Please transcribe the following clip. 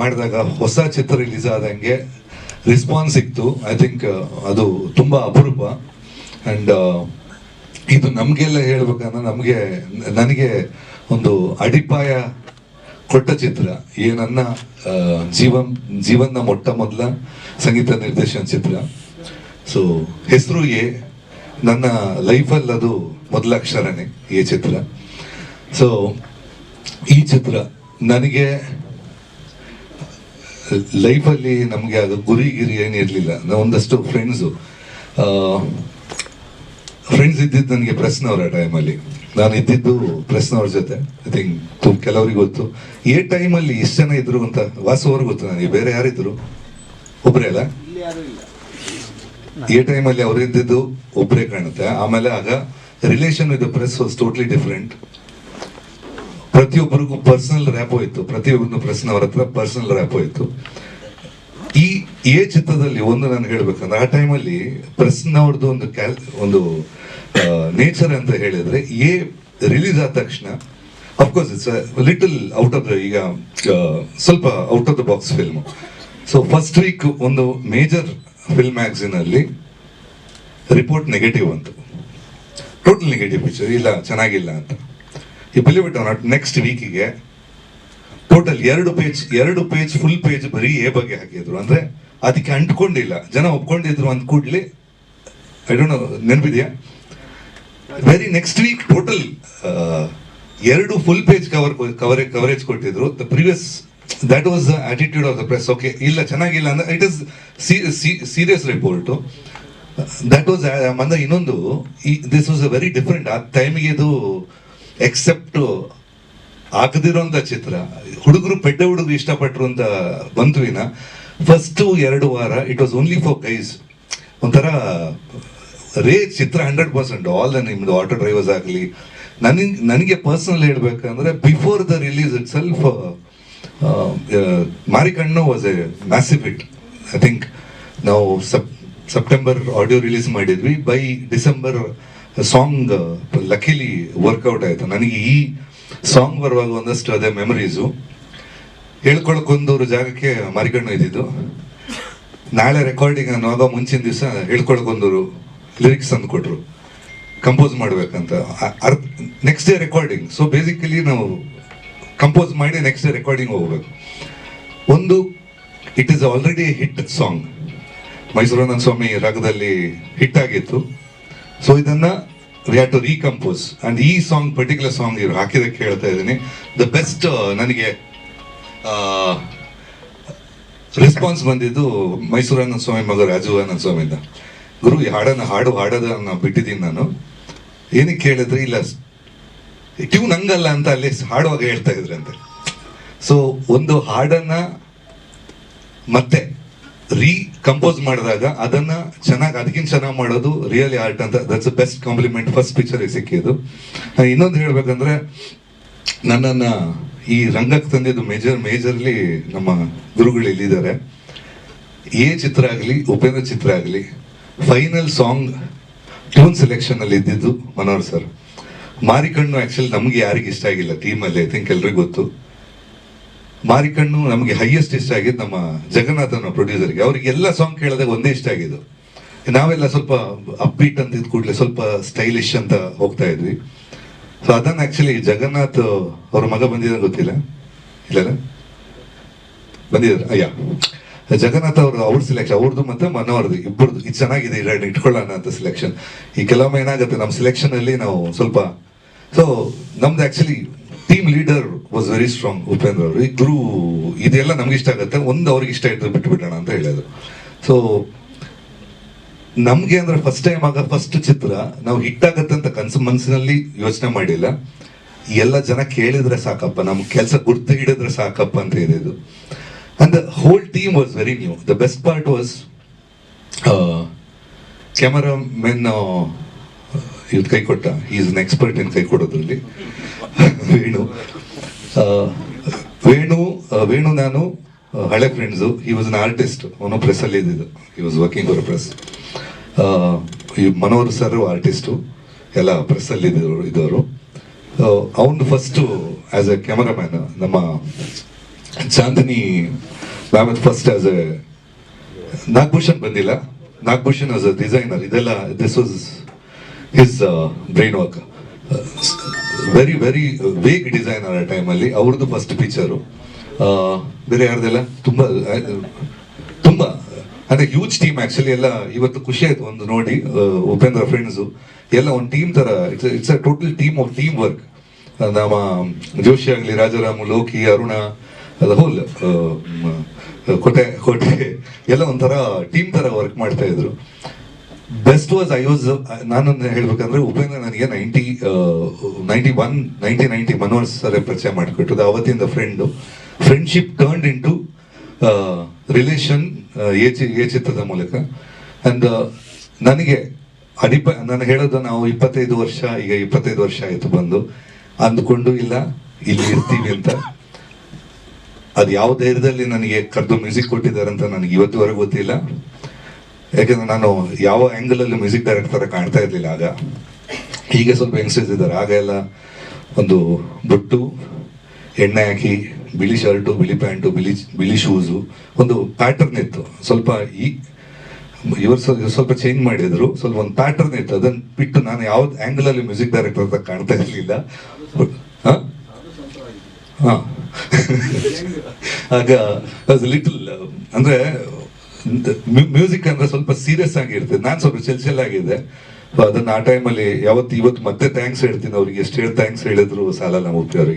ಮಾಡಿದಾಗ ಹೊಸ ಚಿತ್ರ ರಿಲೀಸ್ ಆದಂಗೆ ರೆಸ್ಪಾನ್ಸ್ ಸಿಕ್ತು. ಐ ಥಿಂಕ್ ಅದು ತುಂಬಾ ಅಪರೂಪ. ಅಂಡ್ ಇದು ನಮಗೆಲ್ಲ ಹೇಳ್ಬೇಕಂದ್ರೆ ನಮಗೆ, ನನಗೆ ಒಂದು ಅಡಿಪಾಯ ಕೊಟ್ಟ ಚಿತ್ರ. ಈ ನನ್ನ ಜೀವನ್ ಜೀವನ ಮೊಟ್ಟ ಮೊದಲ ಸಂಗೀತ ನಿರ್ದೇಶನ ಚಿತ್ರ. ಸೊ ಹೆಸರು ಎ, ನನ್ನ ಲೈಫಲ್ಲಿ ಅದು ಮೊದಲ ಅಕ್ಷರನೇ ಈ ಚಿತ್ರ. ಸೊ ಈ ಚಿತ್ರ ನನಗೆ ಲೈಫಲ್ಲಿ ನಮಗೆ ಅದು ಗುರಿ ಗಿರಿ ಏನಿರಲಿಲ್ಲ ನಾವು ಒಂದಷ್ಟು ಫ್ರೆಂಡ್ಸು ಫ್ರೆಂಡ್ಸ್ ಇದ್ದಿದ್ದು ನನಗೆ ಪ್ರೆಸ್ನವ್ರ ಆ ಟೈಮಲ್ಲಿ ನಾನು ಇದ್ದಿದ್ದು ಪ್ರೆಸ್ನವ್ರ ಜೊತೆ. ಐ ಥಿಂಕ್ ಕೆಲವರಿಗೆ ಗೊತ್ತು. ಏ ಟೈಮಲ್ಲಿ ಎಷ್ಟು ಜನ ಇದ್ರು ಅಂತ ವಾಸವ್ರಿಗೆ ಗೊತ್ತು ನನಗೆ. ಬೇರೆ ಯಾರಿದ್ರು? ಒಬ್ಬರೇ ಅಲ್ಲ? ಈ ಟೈಮಲ್ಲಿ ಅವ್ರು ಇದ್ದಿದ್ದು ಒಬ್ಬರೇ ಕಾಣುತ್ತೆ. ಆಮೇಲೆ ಆಗ relation with press was totally different ಪ್ರತಿಯೊಬ್ಬರಿಗೂ ಪರ್ಸನಲ್ ರ್ಯಾಪ್ ಹೋಯ್ತು. ಪ್ರತಿಯೊಬ್ಬರನ್ನು ಅವರ ಹತ್ರ ಪರ್ಸನಲ್ ರ್ಯಾಪ್ ಇತ್ತು ಈ ಎ ಚಿತ್ರದಲ್ಲಿ ಒಂದು ನಾನು ಹೇಳ್ಬೇಕಂದ್ರೆ, ಆ ಟೈಮಲ್ಲಿ ಪ್ರೆಸ್ನವ್ರದ್ದು ಒಂದು ಕ್ಯಾಲ್ ಒಂದು ನೇಚರ್ ಅಂತ ಹೇಳಿದ್ರೆ ಎ ರಿಲೀಸ್ ಆದ ತಕ್ಷಣ of course it's little out of the ಈಗ ಸ್ವಲ್ಪ out of the box film so first week ಒಂದು ಮೇಜರ್ ಫಿಲ್ಮ್ ಮ್ಯಾಗ್ಝಿನ್ ಅಲ್ಲಿ ರಿಪೋರ್ಟ್ ನೆಗೆಟಿವ್ ಅಂತ ಟೋಟಲ್ ನೆಗೆಟಿವ್ ಪಿಕ್ಚರ್ ಇಲ್ಲ, ಚೆನ್ನಾಗಿಲ್ಲ ಅಂತ. ಈ ಬಿಲಿವ್ ಇಟ್ ನಾಟ್ ನೆಕ್ಸ್ಟ್ ವೀಕಿಗೆ ಟೋಟಲ್ ಎರಡು ಪೇಜ್ ಎರಡು ಪೇಜ್ ಫುಲ್ ಪೇಜ್ ಬರೀ ಎ ಬಗ್ಗೆ ಹಾಕಿದ್ರು. ಅಂದ್ರೆ ಅದಕ್ಕೆ ಅಂಟ್ಕೊಂಡಿಲ್ಲ. ಜನ ಒಪ್ಕೊಂಡಿದ್ರು ಅಂದ ಕೂಡ್ಲಿ ಐ ಡೋಂಟ್ ನೋ ನೆನಪಿದೆಯಾ? ವೆರಿ ನೆಕ್ಸ್ಟ್ ವೀಕ್ ಟೋಟಲ್ ಎರಡು full page cover cover coverage ಕೊಟ್ಟಿದ್ರು. The previous that was the attitude of the press okay ಇಲ್ಲ, ಚೆನ್ನಾಗಿಲ್ಲ ಅಂದ್ರೆ it is serious report that was ಅಂದ್ರೆ ಇನ್ನೊಂದು this was a very different ಆ ಟೈಮಿಗೆ ಇದು ಎಕ್ಸೆಪ್ಟ್ ಆಗದಿರೋಂಥ ಚಿತ್ರ. ಹುಡುಗರು ಪೆಡ್ಡ ಹುಡುಗರು ಇಷ್ಟಪಟ್ಟರು ಅಂತ ಬಂತುವಿನ ಫಸ್ಟು ಎರಡು ವಾರ it was only for guys ಒಂಥರ, ರೇ ಚಿತ್ರ ಹಂಡ್ರೆಡ್ ಪರ್ಸೆಂಟ್ ಆಲ್ ನಿಮ್ದು ಆಟೋ ಡ್ರೈವರ್ಸ್ ಆಗಲಿ ನನಗೆ ನನಗೆ ಪರ್ಸನಲ್ ಹೇಳ್ಬೇಕಂದ್ರೆ before the release itself Marikannu was a massive it I think ನಾವು ಸಪ್ ಸೆಪ್ಟೆಂಬರ್ ಆಡಿಯೋ ರಿಲೀಸ್ ಮಾಡಿದ್ವಿ. By December song luckily work out ಆಯಿತು. ನನಗೆ ಈ ಸಾಂಗ್ ಬರುವಾಗ ಒಂದಷ್ಟು ಅದೇ ಮೆಮರೀಸು ಹೇಳ್ಕೊಳಕ್ಕೊಂದೂರು ಜಾಗಕ್ಕೆ ಮರಿಕಣ್ಣು ಇದ್ದಿದ್ದು. ನಾಳೆ ರೆಕಾರ್ಡಿಂಗ್ ಅನ್ನುವಾಗ ಮುಂಚಿನ ದಿವಸ ಹೇಳ್ಕೊಳಕ್ಕೊಂದೂರು ಲಿರಿಕ್ಸ್ ತಂದು ಕೊಟ್ಟರು ಕಂಪೋಸ್ ಮಾಡಬೇಕಂತ. ಅರ್ಥ next day recording so basically ನಾವು ಕಂಪೋಸ್ ಮಾಡಿ ನೆಕ್ಸ್ಟ್ ಡೇ ರೆಕಾರ್ಡಿಂಗ್ ಹೋಗ್ಬೇಕು. ಒಂದು it is already hit song Mysoorananda Swami ರಾಗದಲ್ಲಿ ಹಿಟ್ ಆಗಿತ್ತು. ಸೊ ಇದನ್ನ ವಿ ಟು ರೀಕಂಪೋಸ್ ಅಂಡ್ ಈ ಸಾಂಗ್ ಪರ್ಟಿಕ್ಯುಲರ್ ಸಾಂಗ್ ಇವ್ರು ಹಾಕಿದಕ್ಕೆ ಹೇಳ್ತಾ ಇದ್ದೀನಿ. ದ ಬೆಸ್ಟ್ ನನಗೆ ರೆಸ್ಪಾನ್ಸ್ ಬಂದಿದ್ದು ಮೈಸೂರನ್ನ ಸ್ವಾಮಿ ಮಗ ರಾಜು ಅನ್ನೋ ಸ್ವಾಮಿಯಿಂದ. ಗುರು, ಈ ಹಾಡನ್ನು ಹಾಡು ಹಾಡೋದನ್ನು ಬಿಟ್ಟಿದ್ದೀನಿ ನಾನು. ಏನಕ್ಕೆ ಹೇಳಿದ್ರೆ ಇಲ್ಲ ಟ್ಯೂನ್ ಹಂಗಲ್ಲ ಅಂತ ಅಲ್ಲಿ ಹಾಡುವಾಗ ಹೇಳ್ತಾ ಇದ್ರಂತೆ. ಸೊ ಒಂದು ಹಾಡನ್ನು ಮತ್ತೆ ರೀ ಕಂಪೋಸ್ ಮಾಡಿದಾಗ ಅದನ್ನ ಚೆನ್ನಾಗಿ ಅದಕ್ಕಿಂತ ಚೆನ್ನಾಗಿ ಮಾಡೋದು ರಿಯಲಿ ಆರ್ಟ್ ಅಂತ. That's best compliment first picture ಸಿಕ್ಕಿದ್ದು. ನಾನು ಇನ್ನೊಂದು ಹೇಳ್ಬೇಕಂದ್ರೆ ನನ್ನನ್ನ ಈ ರಂಗಕ್ಕೆ ತಂದಿದ್ದು ಮೇಜರ್ ಮೇಜರ್ಲಿ ನಮ್ಮ ಗುರುಗಳು ಇಲ್ಲಿದ್ದಾರೆ. ಎ ಚಿತ್ರ ಆಗಲಿ, ಉಪೇಂದ್ರ ಚಿತ್ರ ಆಗಲಿ ಫೈನಲ್ ಸಾಂಗ್ ಟ್ಯೂನ್ ಸೆಲೆಕ್ಷನ್ ಅಲ್ಲಿ ಇದ್ದಿದ್ದು ಮನೋಹರ್ ಸರ್ ಮಾರಿಕಣ್ಣು ಆಕ್ಚುಲಿ ನಮ್ಗೆ ಯಾರಿಗೆ ಇಷ್ಟ ಆಗಿಲ್ಲ ಟೀಮಲ್ಲಿ ಐ ಥಿಂಕ್ ಎಲ್ರಿಗೂ ಗೊತ್ತು. ಮಾರಿಕಣ್ಣು ನಮಗೆ ಹೈಯೆಸ್ಟ್ ಇಷ್ಟ ಆಗಿದ್ದು ನಮ್ಮ ಜಗನ್ನಾಥನ ಪ್ರೊಡ್ಯೂಸರ್ಗೆ ಅವ್ರಿಗೆ ಎಲ್ಲ ಸಾಂಗ್ ಕೇಳಿದಾಗ ಒಂದೇ ಇಷ್ಟ ಆಗಿದ್ದು. ನಾವೆಲ್ಲ ಸ್ವಲ್ಪ ಅಪ್ಬೀಟ್ ಅಂತ ಇದ್ ಕೂಡಲೇ ಸ್ವಲ್ಪ ಸ್ಟೈಲಿಶ್ ಅಂತ ಹೋಗ್ತಾ ಇದ್ವಿ. ಸೊ ಅದನ್ನು ಆಕ್ಚುಲಿ ಜಗನ್ನಾಥ್ ಅವ್ರ ಮಗ ಬಂದಿದ್ದ ಗೊತ್ತಿಲ್ಲ? ಇಲ್ಲ ಬಂದಿದ್ದಾರೆ. ಅಯ್ಯ. ಜಗನ್ನಾಥ್ ಅವರು, ಅವ್ರ ಸೆಲೆಕ್ಷನ್ ಅವ್ರದ್ದು ಮತ್ತೆ ಮನೋರ್ದು ಇಬ್ಬರದ್ದು ಇದು ಚೆನ್ನಾಗಿದೆ ಇಲ್ಲ ಇಟ್ಕೊಳ್ಳೋಣ ಅಂತ ಸೆಲೆಕ್ಷನ್ ಈ ಕೆಲವೊಮ್ಮೆ ಏನಾಗುತ್ತೆ ನಮ್ಮ ಸೆಲೆಕ್ಷನ್ ಅಲ್ಲಿ ನಾವು ಸ್ವಲ್ಪ ಸೊ ನಮ್ದು actually team leader was very strong Upendra ಅವರು. ಗುರು, ಇದೆಲ್ಲ ನಮ್ಗೆ ಇಷ್ಟ ಆಗುತ್ತೆ. ಒಂದು ಅವ್ರಿಗೆ ಇಷ್ಟ ಇದ್ರೆ ಬಿಟ್ಟು ಬಿಡೋಣ ಅಂತ ಹೇಳೋದು ಸೊ ನಮಗೆ ಅಂದ್ರೆ ಫಸ್ಟ್ ಟೈಮ್ ಆಗ ಫಸ್ಟ್ ಚಿತ್ರ, ನಾವು ಹಿಟ್ ಅಂತ ಕನ್ಸು ಮನಸ್ಸಿನಲ್ಲಿ ಯೋಚನೆ ಮಾಡಿಲ್ಲ. ಎಲ್ಲ ಜನ ಕೇಳಿದ್ರೆ ಸಾಕಪ್ಪ ನಮ್ಮ ಕೆಲಸ ಗುರ್ತು ಹಿಡಿದ್ರೆ ಸಾಕಪ್ಪ ಅಂತ ಇದೆ ಇದು and the whole team was very new the best part was camera men ಇವ್ರು ಕೈ ಕೊಟ್ಟ. ಈಸ್ ಅನ್ ಎಕ್ಸ್ಪರ್ಟ್ ಇನ್ ಕೈ ಕೊಡೋದ್ರಲ್ಲಿ. ವೇಣು. ವೇಣು ವೇಣು ನಾನು ಹಳೆ ಫ್ರೆಂಡ್ಸು ಈ ವಾಸ್ ಅನ್ ಆರ್ಟಿಸ್ಟ್ ಅವನು ಪ್ರೆಸ್ ಅಲ್ಲಿ ಇದ್ದಿದ್ದು. ಈ ವಾಸ್ ವರ್ಕಿಂಗ್ ಫಾರ್ ಪ್ರೆಸ್ ಈ ಮನೋಹರ್ ಸರ್ ಆರ್ಟಿಸ್ಟು ಎಲ್ಲ ಪ್ರೆಸ್ ಅಲ್ಲಿ ಇದ್ದವರು. ಇದ್ದವರು ಅವನು ಫಸ್ಟು ಆ್ಯಸ್ ಎ ಕ್ಯಾಮರಾಮ್ಯಾನ್ ನಮ್ಮ Chandini ma'am first as a Nagabhushan ಬಂದಿಲ್ಲ. ನಾಗಭೂಷಣ್ ಆಸ್ ಅ ಡಿಸೈನರ್ ಇದೆಲ್ಲ this was his brain work very very vague designer ಆ ಟೈಮಲ್ಲಿ ಅವ್ರದ್ದು ಫಸ್ಟ್ ಪಿಕ್ಚರು ಬೇರೆ ಯಾರ್ದೆಲ್ಲ? ತುಂಬ ತುಂಬ. ಅಂದ್ರೆ ಹ್ಯೂಜ್ ಟೀಮ್ ಆಕ್ಚುಲಿ ಎಲ್ಲ ಇವತ್ತು ಖುಷಿ ಆಯ್ತು ಒಂದು ನೋಡಿ ಉಪೇಂದ್ರ ಫ್ರೆಂಡ್ಸು ಎಲ್ಲ ಒಂದು ಟೀಮ್ ತರ it's it's a total team of team work ನಮ್ಮ ಜೋಶಿ ಆಗಲಿ, ರಾಜಾರಾಮು, ಲೋಕಿ, ಅರುಣ, ಅದ ಹೋಲ್ ಕೋಟೆ ಕೋಟೆ, ಎಲ್ಲ ಒಂಥರ ಟೀಮ್ ತರ ವರ್ಕ್ ಮಾಡ್ತಾ ಇದ್ರು. ಬೆಸ್ಟ್ ವಾಸ್ ಐ ವಾಸ್ ನಾನು ಹೇಳ್ಬೇಕಂದ್ರೆ ಉಪೇಂದ್ರ ನನಗೆ ninety ninety one ninety ninety Manohar sir ಪರಿಚಯ ಮಾಡಿಕೊಟ್ಟು ಅವತ್ತಿಂದ friend friendship turned into relation A ಚಿತ್ರದ ಮೂಲಕ. ಅಂಡ್ ನನಗೆ ಅಡಿಪ, ನಾನು ಹೇಳೋದು ನಾವು ಇಪ್ಪತ್ತೈದು ವರ್ಷ, ಈಗ ಇಪ್ಪತ್ತೈದು ವರ್ಷ ಆಯಿತು ಬಂದು. ಅಂದ್ಕೊಂಡು ಇಲ್ಲ, ಇಲ್ಲಿ ಇರ್ತೀವಿ ಅಂತ. ಅದು ಯಾವ ಧೈರ್ಯದಲ್ಲಿ ನನಗೆ ಕರೆದು ಮ್ಯೂಸಿಕ್ ಕೊಟ್ಟಿದ್ದಾರೆ ಅಂತ ನನಗೆ ಇವತ್ತುವರೆಗೂ ಗೊತ್ತಿಲ್ಲ. ಯಾಕಂದ್ರೆ ನಾನು ಯಾವ ಆಂಗಲ್ ಅಲ್ಲಿ ಮ್ಯೂಸಿಕ್ ಡೈರೆಕ್ಟರ್ ಕಾಣ್ತಾ ಇರ್ಲಿಲ್ಲ ಆಗ. ಹೀಗೆ ಸ್ವಲ್ಪ ಯಂಗ್ಸ್ಟರ್ಸ್ ಇದ್ದಾರೆ. ಆಗ ಎಲ್ಲ ಒಂದು ಬುಟ್ಟು, ಎಣ್ಣೆ ಹಾಕಿ, ಬಿಳಿ ಶರ್ಟು ಬಿಳಿ ಪ್ಯಾಂಟು ಬಿಳಿ ಬಿಳಿ ಶೂಸು ಒಂದು ಪ್ಯಾಟರ್ನ್ ಇತ್ತು. ಸ್ವಲ್ಪ ಈ, ಇವರು ಸ್ವಲ್ಪ ಚೇಂಜ್ ಮಾಡಿದ್ರು. ಸ್ವಲ್ಪ ಒಂದು ಪ್ಯಾಟರ್ನ್ ಇತ್ತು. ಅದನ್ನು ಬಿಟ್ಟು ನಾನು ಯಾವ ಆಂಗಲ್ ಅಲ್ಲಿ ಮ್ಯೂಸಿಕ್ ಡೈರೆಕ್ಟರ್ ಅಂತ ಕಾಣ್ತಾ ಇರಲಿಲ್ಲ. ಹಾಂ? ಆಗ ಲಿಟಲ್ ಅಂದ್ರೆ ಮ್ಯೂಸಿಕ್ ಅಂದ್ರೆ ಸ್ವಲ್ಪ ಸೀರಿಯಸ್ ಆಗಿರುತ್ತೆ. ನಾನು ಸ್ವಲ್ಪ ಚೆಲ್ ಚೆಲ್ ಆಗಿದೆ ಅದನ್ನ ಆ ಟೈಮಲ್ಲಿ ಯಾವತ್ತು, ಇವತ್ತು ಮತ್ತೆ ಥ್ಯಾಂಕ್ಸ್ ಹೇಳ್ತೀನಿ ಅವ್ರಿಗೆ. ಎಷ್ಟು ಹೇಳಿ ಥ್ಯಾಂಕ್ಸ್ ಹೇಳಿದ್ರು ಸಾಲಲ್ಲ ಮೂರ್ತಿ ಅವರಿಗೆ.